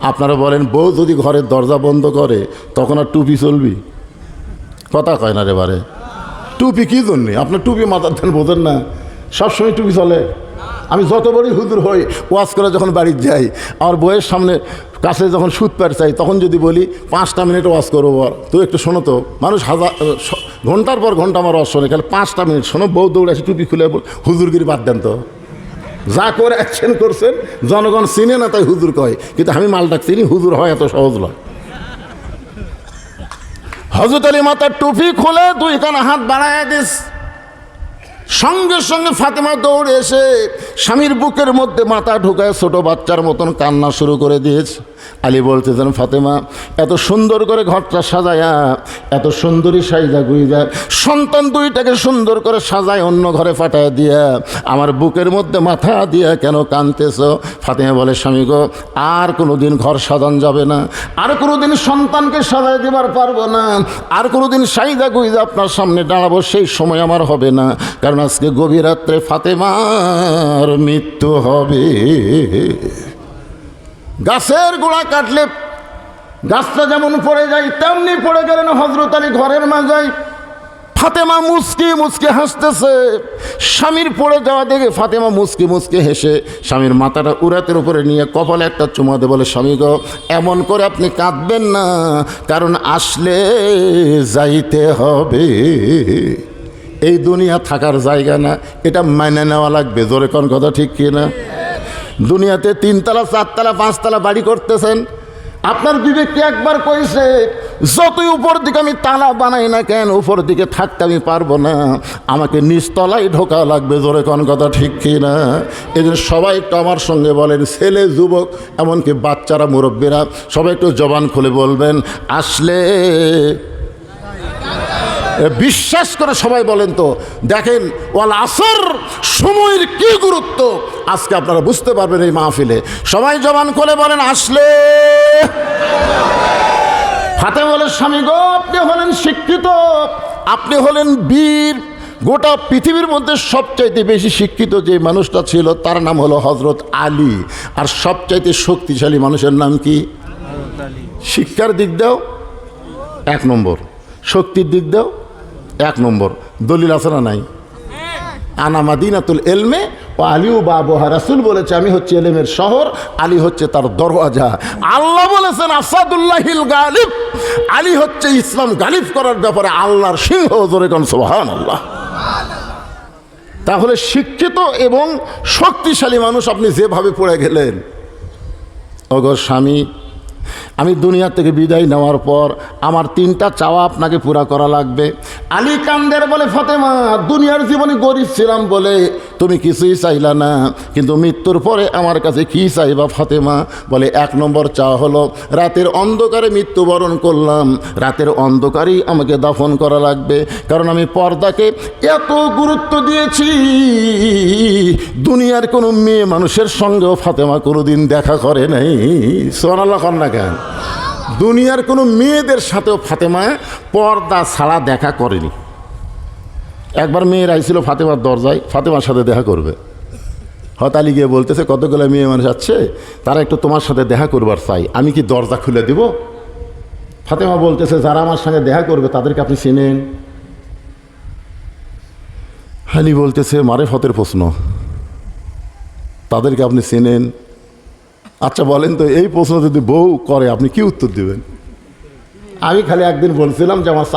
আপনারা বলেন, বউ যদি ঘরের দরজা বন্ধ করে, তখন আর টুপি চলবি? কথা কয় না রে বারে। টুপি কী জন্যে? আপনার টুপি মাথার ধান বোঝেন না। সবসময় টুপি চলে। আমি যত বড়ই হুজুর হই, ওয়াজ করে যখন বাড়িতে যাই আমার বইয়ের সামনে কাছে যখন সুদ প্যাট চাই, তখন যদি বলি, পাঁচটা মিনিট ওয়াজ করব তুই একটু শোনো তো, মানুষ হাজার ঘণ্টার পর ঘণ্টা আমার ওয়াজ শোনে, খালি পাঁচটা মিনিট শোনো, বউ দৌড়ে আসে টুপি খুলে হুজুরগিরি বাদ দেন তো। যা করে অ্যাকশন করছেন, জনগণ চিনে না তাই হুজুর কয়। কিন্তু আমি মালটা চিনি, হুজুর হয় এত সহজ নয়। হজরত আলী মাতার টুপি খুলে দুই কানা হাত বাড়ায় দিস। সঙ্গে সঙ্গে ফাতেমা দৌড়ে এসে স্বামীর বুকের মধ্যে মাথা ঢুকায় ছোট বাচ্চার মতন কান্না শুরু করে দিয়েছে। আলী বলতেছেন ফাতেমা, এত সুন্দর করে ঘরটা সাজায়া, এত সুন্দরী সাইজা গুইজা, সন্তান দুইটাকে সুন্দর করে সাজায় অন্য ঘরে পাঠায় দিয়া, আমার বুকের মধ্যে মাথা দিয়া কেন কানতেছ? ফাতেমা বলে, স্বামী গো, আর কোনো দিন ঘর সাজান যাবে না, আর কোনো দিন সন্তানকে সাজায় দেবার পারব না, আর কোনো দিন সাইদা গুইজা আপনার সামনে দাঁড়াবো, সেই সময় আমার হবে না, কারণ আজকে গভীর রাত্রে ফাতেমার মৃত্যু হবে। গাছের গোড়া কাটলে গাছটা যেমন পড়ে যায়, তেমনি পড়ে গেলেন হজরত আলী ঘরের মাঝায় ফাতেমা মুসকি মুসকি হাসতেছে। স্বামীর পড়ে যাওয়া দেখে ফাতেমা মুসকি মুসকি হেসে স্বামীর মাথাটা উড়াতের উপরে নিয়ে কপালে একটা চুমা দে বলে, স্বামী গো, এমন করে আপনি কাঁদবেন না, কারণ আসলে যাইতে হবে। এই দুনিয়া থাকার জায়গা না, এটা মাইনে নেওয়া লাগবে। জোরে কোন কথা ঠিক কি না দুনিয়াতে তিনতলা, চারতলা, পাঁচতলা বাড়ি করতেছেন। আপনার বিবেককে একবার কইছে, যতই উপর দিকে আমি তালা বানাই না কেন, উপর দিকে থাকতে আমি পারব না। আমাকে নিচতলায় ঢোকা লাগবে, জোরে কোন কথা ঠিক কি না এই জন্য সবাই একটু আমার সঙ্গে বলেন, ছেলে, যুবক, এমনকি বাচ্চারা, মুরব্বীরা, সবাই একটু জবান খুলে বলবেন। আসলে বিশ্বাস করে সবাই বলেন তো। দেখেন, ওয়াল আসর সময়ের কি গুরুত্ব। আজকে আপনারা বুঝতে পারবেন এই মাহফিলে। সবাই জবান করে বলেন, আসলে। হাতে বলে স্বামী গো, আপনি হলেন শিক্ষিত। আপনি হলেন বীর। গোটা পৃথিবীর মধ্যে সবচাইতে বেশি শিক্ষিত যে মানুষটা ছিল, তার নাম হলো হজরত আলী। আর সবচাইতে শক্তিশালী মানুষের নাম কি? শিক্ষার দিক দাও, এক নম্বর। শক্তির দিক দাও, এক নম্বর। দলিল আছে না নাই? আনা মাদিনাতুল এলমে ও আলিউ বাবুহা রাসুল বলেছে, আমি হচ্ছে এলেমের শহর, আলী হচ্ছে তার দরওয়াজা। আল্লাহ বলেছেন, আসাদুল্লাহিল গালিব। আলী হচ্ছে ইসলাম গালিব করার ব্যাপারে আল্লাহর সিংহ জোরে সোহান আল্লাহ তাহলে শিক্ষিত এবং শক্তিশালী মানুষ আপনি যেভাবে পড়ে গেলেন অগর স্বামী, আমি দুনিয়া থেকে বিদায় নেওয়ার পর আমার তিনটা চাওয়া আপনাকে পুরা করা লাগবে। আলী কান্দের বলে, ফতেমা, দুনিয়ার জীবনে গরিব ছিলাম বলে তুমি কিছুই চাইলা না, কিন্তু মৃত্যুর পরে আমার কাছে কি চাইবা ফাতেমা? বলে, এক নম্বর চা হলো, রাতের অন্ধকারে মৃত্যুবরণ করলাম। রাতের অন্ধকারেই আমাকে দাফন করা লাগবে, কারণ আমি পর্দাকে এত গুরুত্ব দিয়েছি। দুনিয়ার কোনো মেয়ে মানুষের সঙ্গেও ফাতেমা কোনোদিন দেখা করে নাই। সোনাল্লাহ কন্যা কেন? দুনিয়ার কোনো মেয়েদের সাথেও ফাতেমা পর্দা ছাড়া দেখা করেনি। একবার মেয়ের আইছিল ফাতেমার দরজায়, ফাতেমার সাথে দেখা করবে। হতালি গিয়ে বলতেছে, কতগুলো মেয়ে মানুষ আছে, তারা একটু তোমার সাথে দেখা করবার চাই, আমি কি দরজা খুলে দিব? ফাতেমা বলতেছে, যারা আমার সঙ্গে দেখা করবে, তাদেরকে আপনি চিনেন? হালি বলতেছে, মারে ফতের প্রশ্ন, তাদেরকে আপনি চেনেন? আচ্ছা বলেন তো, এই প্রশ্ন যদি বউ করে, আপনি কি উত্তর দেবেন? আমি খালি একদিন বলছিলাম যে আমার